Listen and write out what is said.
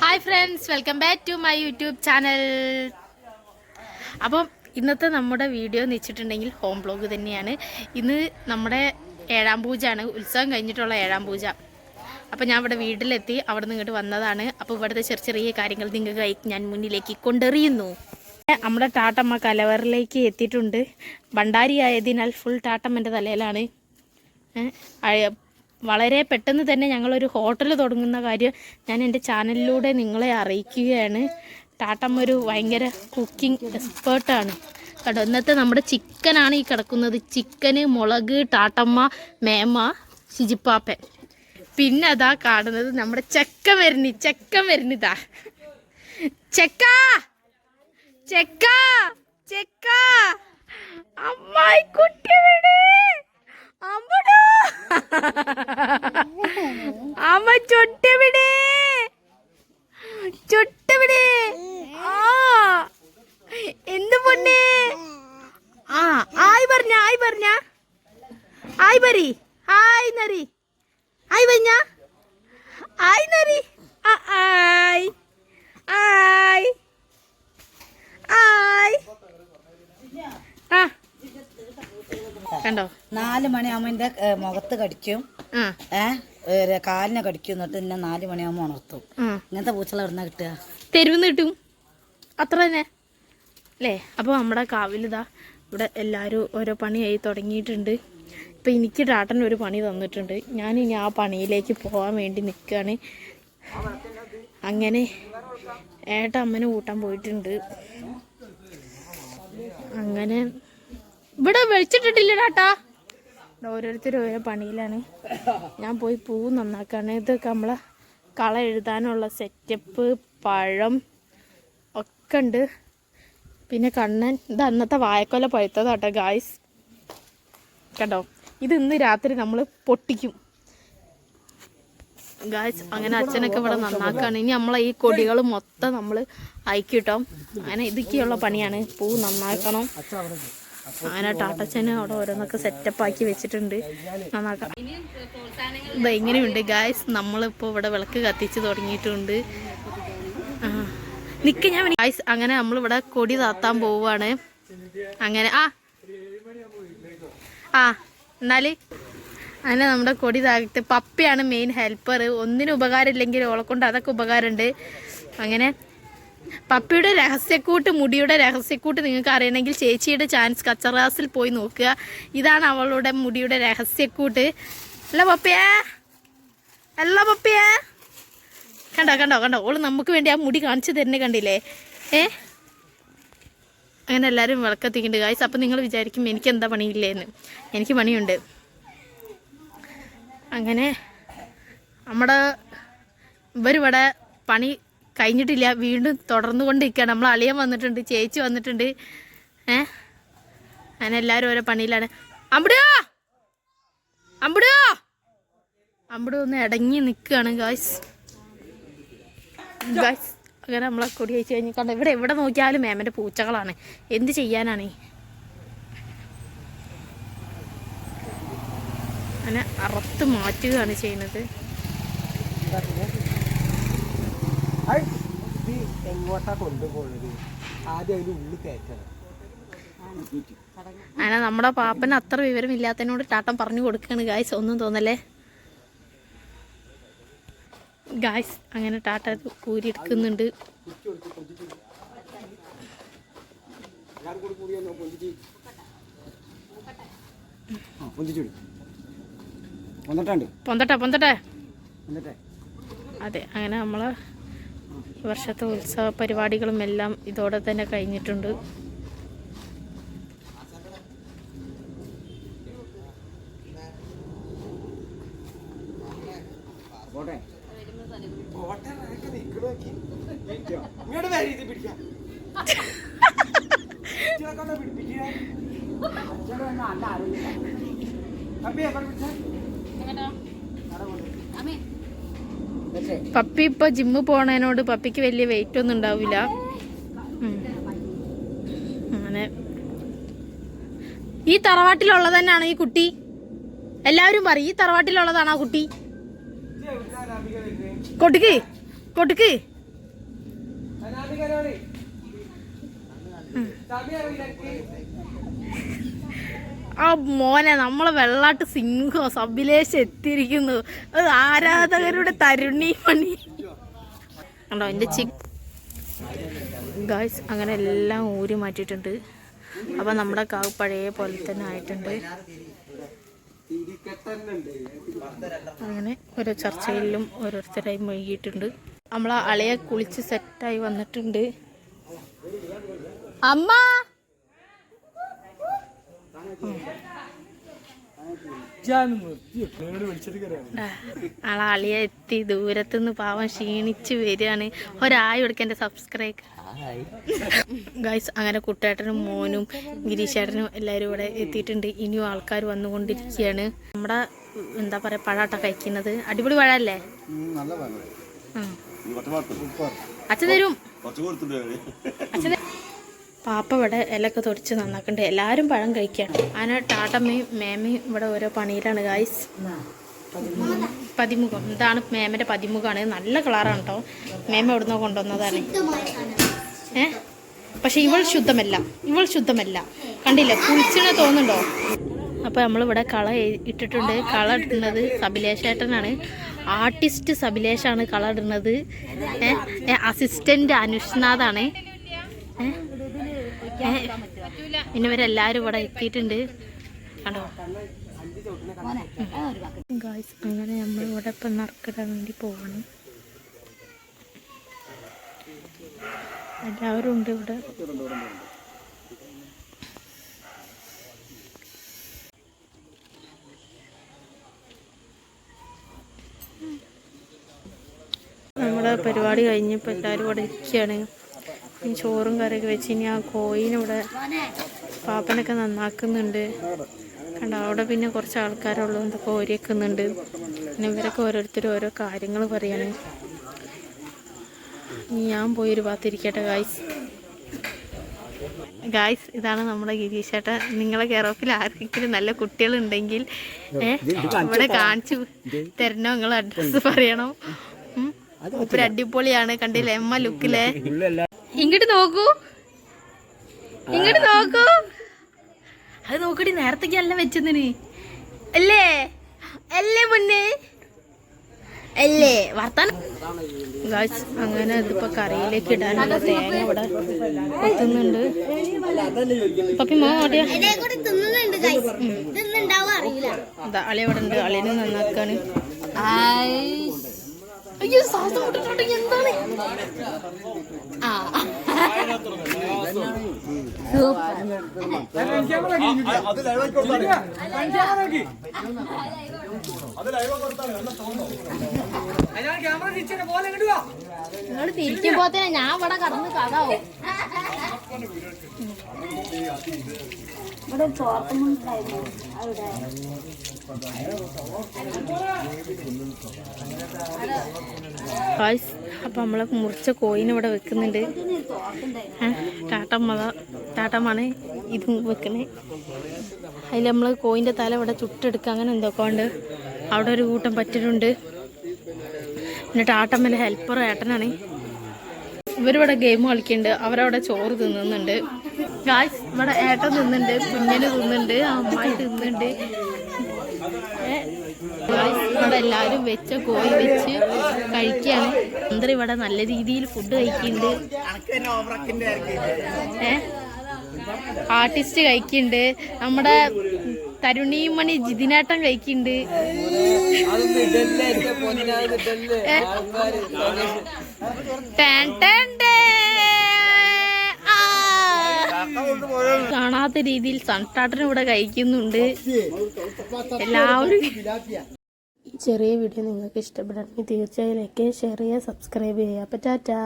Hi friends welcome back to my YouTube channel അപ്പം ഇന്നത്തെ നമ്മുടെ വീഡിയോ എന്ന് വെച്ചിട്ടുണ്ടെങ്കിൽ ഹോം ബ്ലോഗ് തന്നെയാണ്. ഇന്ന് നമ്മുടെ ഏഴാം പൂജയാണ്. ഉത്സവം കഴിഞ്ഞിട്ടുള്ള ഏഴാം പൂജ. അപ്പം ഞാൻ ഇവിടെ വീട്ടിലെത്തി അവിടെ നിന്ന് ഇങ്ങോട്ട് വന്നതാണ്. അപ്പോൾ ഇവിടുത്തെ ചെറിയ ചെറിയ കാര്യങ്ങൾ നിങ്ങൾക്ക് ഞാൻ മുന്നിലേക്ക് കൊണ്ടെറിയുന്നു. നമ്മുടെ ടാട്ടമ്മ കലവറിലേക്ക് എത്തിയിട്ടുണ്ട്. ഭണ്ടാരി ആയതിനാൽ ഫുൾ ടാട്ടമ്മന്റെ തലയിലാണ്. വളരെ പെട്ടെന്ന് തന്നെ ഞങ്ങളൊരു ഹോട്ടൽ തുടങ്ങുന്ന കാര്യം ഞാൻ എന്റെ ചാനലിലൂടെ നിങ്ങളെ അറിയിക്കുകയാണ്. ടാട്ടമ്മ ഒരു ഭയങ്കര കുക്കിംഗ് എക്സ്പേർട്ടാണ് കേട്ടോ ഇന്നത്തെ നമ്മുടെ ചിക്കനാണ് ഈ കിടക്കുന്നത്. ചിക്കന് മുളക് ടാട്ടമ്മ മേമ ശിജിപ്പാപ്പൻ. പിന്നെ അതാ കാണുന്നത് നമ്മുടെ ചെക്ക മരുന്ന് ചെക്ക മരുന്നിതാ ചെക്ക! ചെക്ക! ചെക്ക! അമ്മായി കുട്ടി അമ്മടോ അമ്മ ചുട്ടവിടെ? ചുട്ടവിടെ? ആ എന്ത് പൊന്നെ? ആ ആയി പറഞ്ഞ ആയി പറഞ്ഞ. ആയി പറി ആയി നറി ആയി പറഞ്ഞ ആയി നറി ആയി ആയി ആയി. ആ. കണ്ടോ? നാല് മണി അമ്മന്റെ മുഖത്ത് കടിക്കും. ആ. ഏ ഏ, കാലിനെ കടിക്കും എന്നിട്ട് എന്നെ നാല് മണിയാകുമ്പോൾ ഉണർത്തും. ഇങ്ങനത്തെ പൂച്ചകൾ എവിടുന്ന കിട്ടുക? തെരുവ് കിട്ടും. അത്ര തന്നെ. അല്ലേ? അപ്പോൾ നമ്മുടെ കാവിലിതാ ഇവിടെ എല്ലാവരും ഓരോ പണിയായി തുടങ്ങിയിട്ടുണ്ട്. ഇപ്പം എനിക്ക് ടാട്ടൻ ഒരു പണി തന്നിട്ടുണ്ട്. ഞാൻ ഇനി ആ പണിയിലേക്ക് പോകാൻ വേണ്ടി നിൽക്കുകയാണ് അങ്ങനെ ഏട്ട അമ്മനെ കൂട്ടാൻ പോയിട്ടുണ്ട്. അങ്ങനെ ഇവിടെ വെളിച്ചിട്ടിട്ടില്ല ടാട്ടാ? ഓരോരുത്തരും ഓരോ പണിയിലാണ്. ഞാൻ പോയി പൂ നന്നാക്കാണ്. ഇതൊക്കെ നമ്മളെ കള എഴുതാനുള്ള സെറ്റപ്പ് പഴം ഒക്കെ ഉണ്ട്. പിന്നെ കണ്ണൻ ഇത് അന്നത്തെ വായക്കൊല പഴുത്തതാട്ടോ ഗായ്സ് കണ്ടോ? ഇത് ഇന്ന് രാത്രി നമ്മൾ പൊട്ടിക്കും. ഗായ്സ് അങ്ങനെ അച്ഛനൊക്കെ ഇവിടെ നന്നാക്കാണ്. ഇനി നമ്മളെ ഈ കൊടികൾ മൊത്തം നമ്മൾ അയക്കിട്ടോ. അങ്ങനെ ഇതൊക്കെയുള്ള പണിയാണ്. പൂ നന്നാക്കണം. അങ്ങനെ ടാട്ടച്ചന് അവിടെ ഓരോന്നൊക്കെ സെറ്റപ്പ് ആക്കി വെച്ചിട്ടുണ്ട്. നന്നാക്കാം ഇത് ഇങ്ങനെയുണ്ട് ഗായ്സ് നമ്മളിപ്പോൾ ഇവിടെ വിളക്ക് കത്തിച്ച് തുടങ്ങിയിട്ടുണ്ട്. ആ. നിക്ക് ഞാൻ ഗായ്സ് അങ്ങനെ നമ്മളിവിടെ കൊടി താത്താൻ പോവുകയാണ് അങ്ങനെ ആ. ആ എന്നാൽ? അങ്ങനെ നമ്മുടെ കൊടി താഴത്ത്. പപ്പയാണ് മെയിൻ ഹെൽപ്പർ ഒന്നിനും ഉപകാരമില്ലെങ്കിൽ ഓളെ കൊണ്ട് അതൊക്കെ ഉപകാരമുണ്ട്. അങ്ങനെ പപ്പിയുടെ രഹസ്യക്കൂട്ട് മുടിയുടെ രഹസ്യക്കൂട്ട് നിങ്ങൾക്ക് അറിയണമെങ്കിൽ ചേച്ചിയുടെ ചാൻസ് കച്ചറാസിൽ പോയി നോക്കുക. ഇതാണ് അവളുടെ മുടിയുടെ രഹസ്യക്കൂട്ട്. അല്ല പപ്പിയേ? അല്ല പപ്പിയേ? കണ്ടോ കണ്ടോ കണ്ടോ? ഓൾ നമുക്ക് വേണ്ടി ആ മുടി കാണിച്ചു തരുന്നേ കണ്ടില്ലേ? ഏ? അങ്ങനെ എല്ലാവരും വിളക്കത്തിക്കുന്നുണ്ട്. കായ്സ് അപ്പം നിങ്ങൾ വിചാരിക്കും എനിക്ക് എന്താ പണിയില്ലേന്ന്. എനിക്ക് പണിയുണ്ട്. അങ്ങനെ നമ്മുടെ ഇവരിവിടെ പണി കഴിഞ്ഞിട്ടില്ല. വീണ്ടും തുടർന്നു കൊണ്ടിരിക്കുകയാണ് നമ്മൾ അളിയൻ വന്നിട്ടുണ്ട് ചേച്ചി വന്നിട്ടുണ്ട്. ഏ? അങ്ങനെ എല്ലാവരും ഓരോ പണിയിലാണ്. അമ്പിടുക അമ്പിടുക അമ്പിട ഒന്ന് ഇടങ്ങി നിൽക്കുകയാണ് ഗായ്സ് ഗായ്സ് അങ്ങനെ നമ്മളെ കൊടി അയച്ചു കഴിഞ്ഞ് കണ്ട ഇവിടെ എവിടെ നോക്കിയാലും മേമന്റെ പൂച്ചകളാണ്. എന്ത് ചെയ്യാനാണ്? അങ്ങനെ അറുത്ത് മാറ്റുകയാണ് ചെയ്യുന്നത്. എങ്ങോട്ടാ കൊണ്ടുപോകുന്നത് ആദ്യം അതിന് ഉള്ളിൽ കയറ്റണം. അങ്ങനെ നമ്മുടെ പാപ്പന് അത്ര വിവരം ഇല്ലാത്തതിനോട് ടാട്ടം പറഞ്ഞു കൊടുക്കുകയാണ് ഗായ്സ് ഒന്നും തോന്നല്ലേ? ഗായ്സ് അങ്ങനെ ടാട്ട കൂരി എടുക്കുന്നുണ്ട് പൊന്തട്ടെ പൊന്തട്ടെ. അതെ അങ്ങനെ നമ്മൾ ഈ വർഷത്തെ ഉത്സവ പരിപാടികളും എല്ലാം ഇതോടെ തന്നെ കഴിഞ്ഞിട്ടുണ്ട്. പോട്ടെ. പപ്പി ഇപ്പൊ ജിമ്മ് പോണതിനോട് പപ്പിക്ക് വലിയ വെയിറ്റ് ഒന്നും ഉണ്ടാവില്ല. ഉം. അങ്ങനെ. ഈ തറവാട്ടിലുള്ളത് തന്നെയാണ് ഈ കുട്ടി? എല്ലാവരും പറയും ഈ തറവാട്ടിലുള്ളതാണ് ആ കുട്ടി? കൊടുക്ക് കൊടുക്ക് അറിയില്ല ആ മോനെ നമ്മളെ വെള്ളാട്ട് സിംഹം സബിലേശ് എത്തിയിരിക്കുന്നു. അത് ആരാധകരുടെ തരുണി മണി കണ്ടോ എന്റെ ചി ഗായ്സ് അങ്ങനെ എല്ലാം ഊരി മാറ്റിയിട്ടുണ്ട്. അപ്പം നമ്മുടെ കാവ് പഴയ പോലെ തന്നെ ആയിട്ടുണ്ട്. അങ്ങനെ ഓരോ ചർച്ചയിലും ഓരോരുത്തരായി മുഴുകിയിട്ടുണ്ട്. നമ്മളെ അളയെ കുളിച്ച് സെറ്റായി വന്നിട്ടുണ്ട്. അമ്മ! ആളെ അളിയ എത്തി ദൂരത്തുനിന്ന് പാവം ക്ഷീണിച്ച് വരികയാണ്. ഒരായി കൊടുക്കാൻ എന്റെ സബ്സ്ക്രൈബ് ഗൈസ് അങ്ങനെ കുട്ടേട്ടനും മോനും ഗിരീഷേട്ടനും എല്ലാവരും ഇവിടെ എത്തിയിട്ടുണ്ട്. ഇനിയും ആൾക്കാർ വന്നുകൊണ്ടിരിക്കുകയാണ്. നമ്മുടെ എന്താ പറയുക പഴാട്ട കഴിക്കുന്നത്. അടിപൊളി പഴമല്ലേ? നല്ല പഴം. ഉം. കുറച്ച് വളർത്തും അച്ഛൻ തരും. അച്ഛൻ പാപ്പ ഇവിടെ ഇലൊക്കെ തൊടിച്ച് നന്നാക്കണ്ട്? എല്ലാവരും പഴം കഴിക്കുകയാണ് അങ്ങനെ ടാട്ടമ്മയും മേമയും ഇവിടെ ഓരോ പണിയിലാണ് ഗായ്സ് പതിമുഖം. ഇതാണ് മേമന്റെ പതിമുഖമാണ് നല്ല കളറാണ് കേട്ടോ മേമ എവിടുന്നോ കൊണ്ടുവന്നതാണ്. ഏ? പക്ഷെ ഇവൾ ശുദ്ധമല്ല. ഇവൾ ശുദ്ധമല്ല. കണ്ടില്ല? കുളിച്ചിനെ തോന്നുന്നുണ്ടോ? അപ്പോൾ നമ്മളിവിടെ കള ഇട്ടിട്ടുണ്ട്. കള ഇടുന്നത് സബിലേഷേട്ടനാണ് ആർട്ടിസ്റ്റ് സബിലേഷാണ് കള ഇടുന്നത്. അസിസ്റ്റന്റ് അനുഷ്നാഥാണ്. ഏഹ് പിന്നെ ഇവിടെ എത്തിയിട്ടുണ്ട്. കണ്ടോ? ഗായ്സ് അങ്ങനെ നമ്മൾ ഇവിടെ ഇപ്പം നറുക്കിടാൻ വേണ്ടി പോവണം. എല്ലാവരും ഉണ്ട് ഇവിടെ. നമ്മുടെ പരിപാടി കഴിഞ്ഞപ്പോൾ എല്ലാവരും ഇവിടെ ഇരിക്കുകയാണ്. ഇനി ചോറും കറിയൊക്കെ വെച്ച് ഇനി ആ കോയിനിവിടെ പാപ്പനൊക്കെ നന്നാക്കുന്നുണ്ട്. കണ്ട അവിടെ പിന്നെ കുറച്ച് ആൾക്കാരുള്ളൂ എന്തൊക്കെ ഓരിയൊക്കുന്നുണ്ട് പിന്നെ ഇവരൊക്കെ ഓരോരുത്തരും ഓരോ കാര്യങ്ങൾ പറയാണ്. ഇനി ഞാൻ പോയി ഒരു ഭാഗത്തിരിക്കട്ടെ ഗായ്സ് ഗായ്സ് ഇതാണ് നമ്മുടെ ഗിരീഷേട്ട നിങ്ങളെ കേരളത്തിൽ ആർക്കെങ്കിലും നല്ല കുട്ടികളുണ്ടെങ്കിൽ ഇവിടെ കാണിച്ചു തരണോ? നിങ്ങൾ അഡ്രസ്സ് പറയണം. മൂപ്പര് അടിപൊളിയാണ്. കണ്ടില്ലേ എമ്മ ലുക്കിലെ ഇങ്ങോട്ട് നോക്കൂ. ഇങ്ങോട്ട് നോക്കൂ. അത് നോക്കടി നേരത്തേക്ക് അല്ല വെച്ചതിന് അല്ലേ? അല്ലേ മുന്നേ അല്ലേ? വർത്താനം. ഗായ്സ് അങ്ങനെ ഇതിപ്പോ കറിയിലേക്ക് ഇടാനുള്ള തേങ്ങ ഇവിടെ എത്തുന്നുണ്ട്. പപ്പി മോ ഓടിയാ. ഇതാ അളി ഇവിടെ ഉണ്ട്. അളിനെ നന്നാക്കാണ്. അയ്യോ ശ്വാസം മുട്ടിട്ടുണ്ട് എന്താണ്? ആ. നിങ്ങൾ തിരിക്കുമ്പോ തന്നെ ഞാൻ ഇവിടെ കടന്ന് കഥാവും അപ്പം നമ്മൾ മുറിച്ച കോയിൻ ഇവിടെ വെക്കുന്നുണ്ട്. ടാട്ടമ്മ ടാട്ടമാണ് ഇത് വെക്കുന്നത് അതിൽ നമ്മൾ കോയിന്റെ തല ഇവിടെ ചുട്ടെടുക്കുക. അങ്ങനെ എന്തൊക്കെ ഉണ്ട്. അവിടെ ഒരു കൂട്ടം പറ്റിട്ടുണ്ട്. പിന്നെ ടാട്ടമ്മന്റെ ഹെൽപ്പർ ഏട്ടനാണ്. ഇവരിവിടെ ഗെയിം കളിക്കുന്നുണ്ട്. അവരവിടെ ചോറ് തിന്നുന്നുണ്ട്. ഗായ്സ് ഇവിടെ ഏട്ടൻ തിന്നുന്നുണ്ട്. കുഞ്ഞിന് തിന്നുന്നുണ്ട്. അമ്മായി തിന്നുന്നുണ്ട്. ഇവിടെ എല്ലാവരും വെച്ച കോഴി വെച്ച് കഴിക്കുകയാണ് അന്തരം ഇവിടെ നല്ല രീതിയിൽ ഫുഡ് കഴിക്കുന്നുണ്ട്. ഏ? ആർട്ടിസ്റ്റ് കഴിക്കുന്നുണ്ട്. നമ്മുടെ തരുണീമണി ജിതിനാട്ടം കഴിക്കുന്നുണ്ട്. ടാൻ ടാൻ. കാണാത്ത രീതിയിൽ സൺടാട്ടൻ ഇവിടെ കഴിക്കുന്നുണ്ട്. എല്ലാവരും ഈ ചെറിയ വീഡിയോ നിങ്ങൾക്ക് ഇഷ്ടപ്പെടണമെങ്കിൽ തീർച്ചയായും ലൈക്ക് ചെയ്യുക ഷെയർ ചെയ്യുക. സബ്സ്ക്രൈബ് ചെയ്യുക അപ്പോൾ ടാറ്റാ.